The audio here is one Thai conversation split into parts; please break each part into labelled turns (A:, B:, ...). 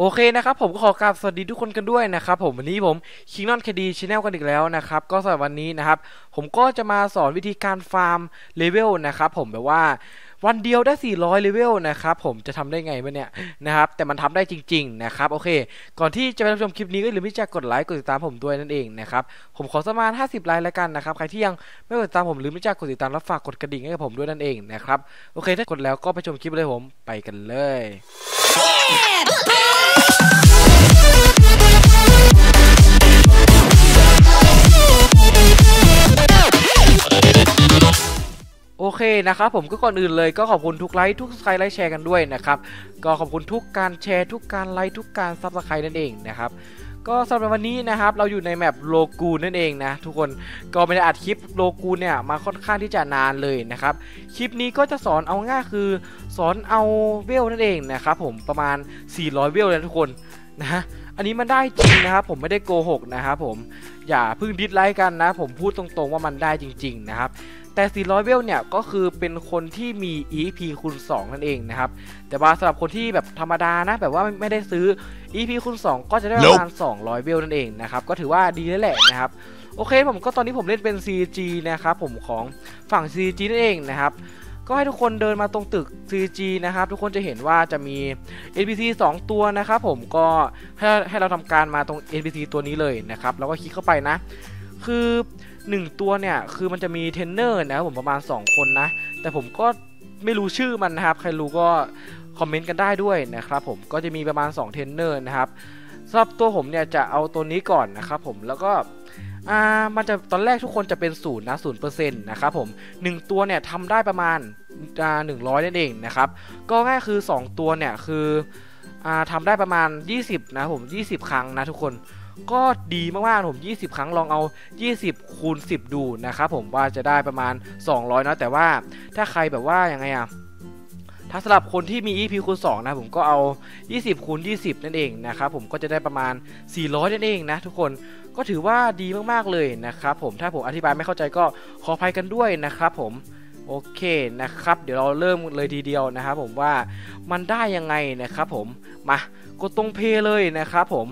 A: โอเคนะครับผมก็ขอกราบสวัสดีทุกคนกันด้วยนะครับผมวันนี้ผมคิงนอนคดีชแนลกันอีกแล้วนะครับก็สำหรับวันนี้นะครับผมก็จะมาสอนวิธีการฟาร์มเลเวลนะครับผมแบบว่าวันเดียวได้ 400 เลเวลนะครับผมจะทำได้ไงวะเนี่ยนะครับแต่มันทำได้จริง ๆ นะครับโอเค ก่อนที่จะไปรับชมคลิปนี้ก็อย่าลืมที่จะกดไลค์กดติดตามผมด้วยนั่นเองนะครับผมขอสมาน50 ไลค์แล้วกันนะครับใครที่ยังไม่กดติดตามผมหรือไม่จะกดติดตามและฝากกดกระดิ่งให้กับผมด้วยนั่นเองนะครับโอเคถ้ากดแล้วก็ไปชมคลิปเลยผมไปกันเลย เคนะครับผมก็ก่อนอื่นเลยก็ขอบคุณทุกไลค์ทุกสไครไลค์แชร์กันด้วยนะครับก็ขอบคุณทุกการแชร์ทุกการไลค์ทุกการซับสไครต์นั่นเองนะครับก็สำหรับวันนี้นะครับเราอยู่ในแมปโลกูนั่นเองนะทุกคนก็ไม่ได้อัดคลิปโลกูเนี่ยมาค่อนข้างที่จะนานเลยนะครับคลิปนี้ก็จะสอนเอาง่ายคือสอนเอาเวลนั่นเองนะครับผมประมาณ 400 เวลเลยทุกคนนะอันนี้มันได้จริงนะครับผมไม่ได้โกหกนะครับผมอย่าเพิ่งดิสไลค์กันนะ ผมพูดตรงๆว่ามันได้จริง ๆนะครับ แต่ 400 เวลเนี่ยก็คือเป็นคนที่มี EP คูณ 2 นั่นเองนะครับ แต่ว่าสำหรับคนที่แบบธรรมดานะ แบบว่าไม่ได้ซื้อ EP คูณ 2 ก็จะได้ประมาณ 200 เวลนั่นเองนะครับ ก็ถือว่าดีแล้วแหละนะครับ โอเคผมก็ตอนนี้ผมเล่นเป็น CG นะครับผมของฝั่ง CG นั่นเองนะครับก็ให้ทุกคนเดินมาตรงตึก CG นะครับ ทุกคนจะเห็นว่าจะมี NPC 2 ตัวนะครับผมก็ให้ให้เราทำการมาตรง NPC ตัวนี้เลยนะครับ แล้วก็คลิกเข้าไปนะ คือ 1 ตัวเนี่ย คือมันจะมีเทรนเนอร์นะครับผมประมาณ 2 คนนะ แต่ผมก็ไม่รู้ชื่อมันนะครับ ใครรู้ก็คอมเมนต์กันได้ด้วยนะครับผมก็จะมีประมาณ 2 เทรนเนอร์นะครับสำหรับตัวผมเนี่ยจะเอาตัวนี้ก่อนนะครับผมแล้วก็อ่ามันจะตอนแรกทุกคนจะเป็นศูนย์นะศูนย์เปอร์เซ็นต์นะครับผม1ตัวเนี่ยทำได้ประมาณอ่าหนึ่งร้อยนั่นเองนะครับก็ง่ายคือ 2 ตัวเนี่ยคืออ่าทำได้ประมาณ 20 นะผม 20 ครั้งนะทุกคน ก็ดีมากๆผม20 ครั้งลองเอา 20 คูณ 10 ดูนะครับผมว่าจะได้ประมาณ 200นะแต่ว่าถ้าใครแบบว่ายังไงอะถ้าสำหรับคนที่มี EP คูณ2นะผมก็เอา 20 คูณ 20 นั่นเองนะครับผมก็จะได้ประมาณ 400 นั่นเองนะทุกคนก็ถือว่าดีมากๆเลยนะครับผมถ้าผมอธิบายไม่เข้าใจก็ขออภัยกันด้วยนะครับผมโอเคนะครับ เดี๋ยวเราเริ่มเลยทีเดียวนะครับผมว่ามันได้ยังไงนะครับผมมากดตรงเพย์เลยนะครับผม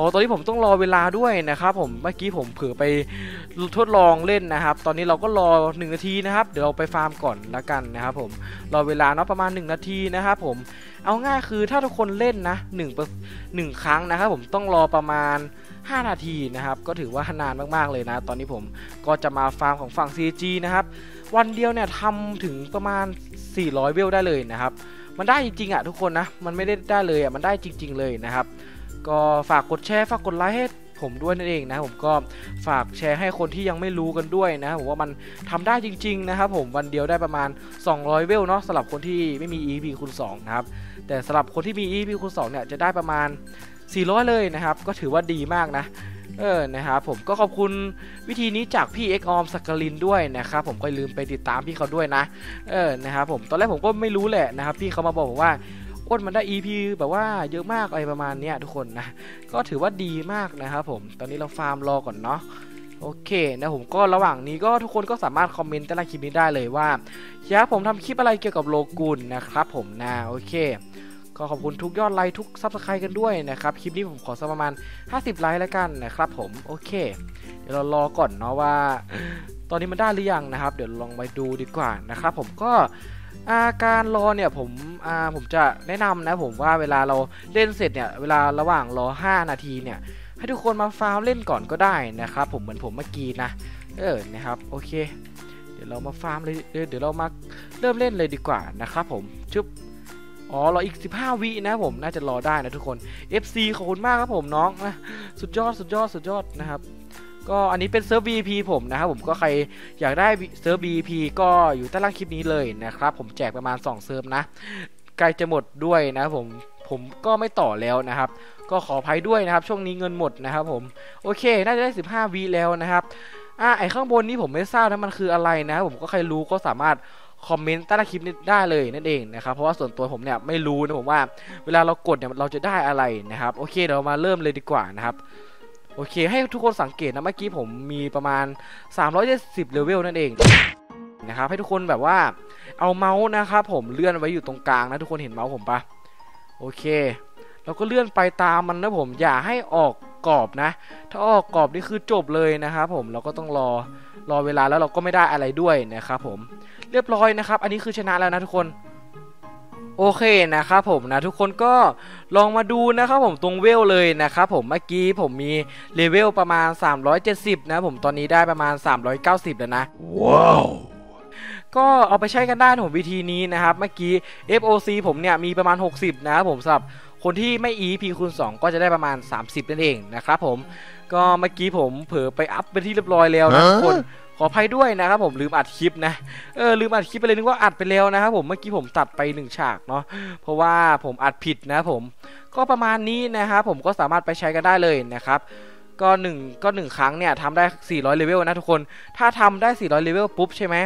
A: อ๋อตอนนี้ผมต้องรอเวลาด้วยนะครับผมเมื่อกี้ผมเผื่อไปทดลองเล่นนะครับ ตอนนี้เราก็รอ 1 นาทีนะครับ เดี๋ยวเราไปฟาร์มก่อนละกันนะครับผมรอเวลาเนาะประมาณ 1 นาทีนะครับผมเอาง่ายคือถ้าทุกคนเล่นนะ1เปอร์หนึ่งครั้งนะครับผมต้องรอประมาณ 5 นาทีนะครับ ก็ถือว่านานมากๆเลยนะ ตอนนี้ผมก็จะมาฟาร์มของฝั่ง CG นะครับ วันเดียวเนี่ยทำถึงประมาณ 400 เวลได้เลยนะครับ มันได้จริงๆอะทุกคนนะ มันไม่ได้ได้เลยอะมันได้จริง ๆ เลยนะครับ ก็ฝากกดแชร์ฝากกดไลค์ให้ผมด้วยนั่นเองนะผมก็ฝากแชร์ให้คนที่ยังไม่รู้กันด้วยนะผมว่ามันทำได้จริง ๆ นะครับผมวันเดียวได้ประมาณ 200 เวลเนาะสำหรับคนที่ไม่มี EP คูณ2นะครับแต่สำหรับคนที่มี EP คูณ2เนี่ยจะได้ประมาณ 400 เลยนะครับ ก็ถือว่าดีมากนะเออนะครับผมก็ขอบคุณวิธีนี้จากพี่เอ็กออมสักกลินด้วยนะครับผมก็ลืมไปติดตามพี่เขาด้วยนะเออนะครับผมตอนแรกผมก็ไม่รู้แหละนะครับพี่เขามาบอกผมว่า อ้นมันได้ EP แบบว่าเยอะมากอะไรประมาณเนี้ยทุกคนนะ ก็ถือว่าดีมากนะครับผม ตอนนี้เราฟาร์มรอก่อนเนาะโอเคนะผมก็ระหว่างนี้ก็ทุกคนก็สามารถคอมเมนต์ใต้คลิปนี้ได้เลยว่าอยากผมทำคลิปอะไรเกี่ยวกับโลกุลนะครับผมนะโอเค ก็ขอบคุณทุกยอดไลค์ทุกซับสไครต์กันด้วยนะครับ คลิปนี้ผมขอสักประมาณ 50 ไลค์แล้วกันนะครับผมโอเค เดี๋ยวเรารอก่อนเนาะว่า ตอนนี้มันได้หรือยังนะครับ เดี๋ยวลองไปดูดีกว่านะครับผมก็ อาการรอเนี่ยผมอ่าผมจะแนะนำนะผมว่าเวลาเราเล่นเสร็จเนี่ยเวลาระหว่างรอ 5 นาทีเนี่ยให้ทุกคนมาฟาร์มเล่นก่อนก็ได้นะครับผมเหมือนผมเมื่อกี้นะเออนะครับโอเค เดี๋ยวเรามาฟาร์มเลยเดี๋ยวเรามาเริ่มเล่นเลยดีกว่านะครับผมชุบอ๋อรออีก 15 วินะผมน่าจะรอได้นะทุกคน FC ขอบคุณมากครับผมน้องนะสุดยอดสุดยอดสุดยอดนะครับ ก็อันนี้เป็นเซิร์ฟ VP ผมนะครับผมก็ใครอยากได้เซิร์ฟ VP ก็อยู่ใต้ล่างคลิปนี้เลยนะครับ ผมแจกประมาณ 2 เซิร์ฟนะใกล้จะหมดด้วยนะผมผมก็ไม่ต่อแล้วนะครับ ก็ขออภัยด้วยนะครับ ช่วงนี้เงินหมดนะครับผมโอเค น่าจะได้ 15วิแล้วนะครับอ่าไอข้างบนนี้ผมไม่ทราบนะมันคืออะไรนะ ผมก็ใครรู้ก็สามารถคอมเมนต์ใต้คลิปนี้ได้เลยนั่นเองนะครับ เพราะว่าส่วนตัวผมเนี่ยไม่รู้นะผมว่า เวลาเรากดเนี่ยเราจะได้อะไรนะครับ โอเคเดี๋ยวเรามาเริ่มเลยดีกว่านะครับ โอเค ให้ทุกคนสังเกตนะ เมื่อกี้ผมมีประมาณ 370เลเวลนั่นเองนะครับให้ทุกคนแบบว่าเอาเมาส์นะครับผมเลื่อนไว้อยู่ตรงกลางนะทุกคนเห็นเมาส์ผมปะโอเคเราก็เลื่อนไปตามมันนะผมอย่าให้ออกกรอบนะ ถ้าออกกรอบนี่คือจบเลยนะครับผมเราก็ต้องรอรอเวลาแล้วเราก็ไม่ได้อะไรด้วยนะครับผมเรียบร้อยนะครับ อันนี้คือชนะแล้วนะทุกคน โอเคนะครับผมนะทุกคนก็ลองมาดูนะครับผมตรงเวลเลยนะครับผมเมื่อกี้ผมมีเลเวลประมาณ 370 นะผมตอนนี้ได้ประมาณ 390 แล้วนะ
B: ว้าว
A: ก็เอาไปใช้กันได้นะผมวิธีนี้นะครับ เมื่อกี้ FOC ผมเนี่ยมีประมาณ 60 นะครับผมสำหรับคนที่ไม่ EP คูณ2ก็จะได้ประมาณ 30 นั่นเองนะครับผมก็เมื่อกี้ผมเผลอไปอัพเป็นที่เรียบร้อยแล้วนะทุกคน ขออภัยด้วยนะครับผมลืมอัดคลิปนะเออลืมอัดคลิปไปเลยนึกว่าอัดไปแล้วนะครับผมเมื่อกี้ผมตัดไป1ฉากเนาะเพราะว่าผมอัดผิดนะผมก็ประมาณนี้นะครับผมก็สามารถไปใช้กันได้เลยนะครับก็หนึ่งก็หนึ่งครั้งเนี่ยทำได้ 400เลเวลนะทุกคน ถ้าทำได้ 400เลเวลปุ๊บใช่ไหม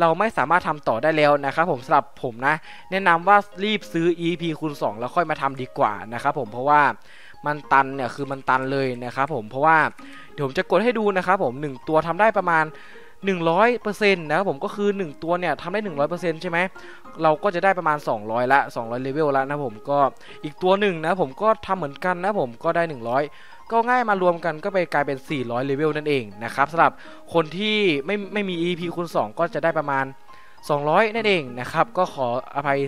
A: เราไม่สามารถทำต่อได้แล้วนะครับผมสำหรับผมนะ แนะนำว่ารีบซื้อ EP คูณ2 แล้วค่อยมาทำดีกว่านะครับผมเพราะว่า มันตันเนี่ยคือมันตันเลยนะครับผมเพราะว่าเดี๋ยวผมจะกดให้ดูนะครับผม 1 ตัวทำได้ประมาณ 100%นะครับผมก็คือ 1 ตัวเนี่ยทำได้ 100%ใช่ไหมเราก็จะได้ประมาณ 200 ละ 200เลเวลละนะผมก็อีกตัวหนึ่งนะผมก็ทำเหมือนกันนะผมก็ได้ 100ก็ง่ายมารวมกันก็ไปกลายเป็น 400 เลเวลนั่นเองนะครับสำหรับคนที่ไม่ไม่มี EP คูณ2 ก็จะได้ประมาณ 200 นั่นเองนะครับ ก็ขออภัย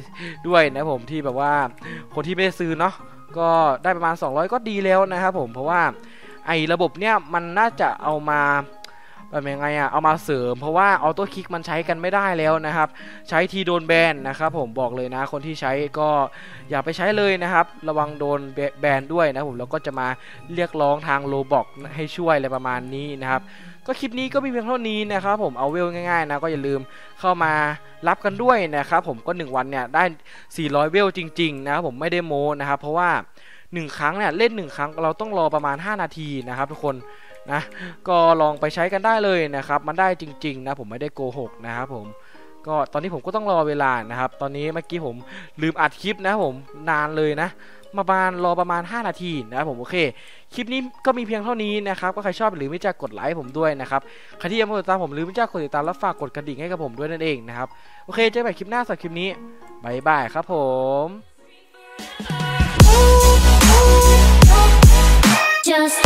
A: ด้วยนะผมที่แบบว่าคนที่ไม่ได้ซื้อเนาะก็ได้ประมาณ 200 ก็ดีแล้วนะครับผมเพราะว่าไอ้ระบบเนี่ยมันน่าจะเอามา แบบยังไงอะเอามาเสริม เพราะว่าออโต้คลิกมันใช้กันไม่ได้แล้วนะครับ ใช้ทีโดนแบนนะครับผมบอกเลยนะ คนที่ใช้ก็อย่าไปใช้เลยนะครับ ระวังโดนแบนด้วยนะผมแล้วก็จะมาเรียกร้องทางโลบอกให้ช่วยอะไรประมาณนี้นะครับก็คลิปนี้ก็มีเพียงเท่านี้นะครับผมเอาเวลง่ายๆนะก็อย่าลืมเข้ามารับกันด้วยนะครับผมก็ 1 วันเนี่ยได้ 400 เวลจริงๆนะครับผมไม่ได้โม้นะครับเพราะว่า 1 ครั้งเนี่ยเล่น 1 ครั้งเราต้องรอประมาณ 5 นาทีนะครับทุกคน นะก็ลองไปใช้กันได้เลยนะครับ มันได้จริง ๆ นะ ผมไม่ได้โกหกนะครับผมก็ตอนนี้ผมก็ต้องรอเวลานะครับ ตอนนี้เมื่อกี้ผมลืมอัดคลิปนะผมนานเลยนะมาบานรอประมาณ 5 นาทีนะผมโอเค คลิปนี้ก็มีเพียงเท่านี้นะครับ ก็ใครชอบหรือไม่จะกดไลค์ผมด้วยนะครับใครที่ยังไม่กดติดตามผมหรือไม่จะกดติดตามแล้วฝากกดกระดิ่งให้กับผมด้วยนั่นเองนะครับโอเคเจอกันใหม่คลิปหน้าสำหรับคลิปนี้บายบายครับผม
C: Just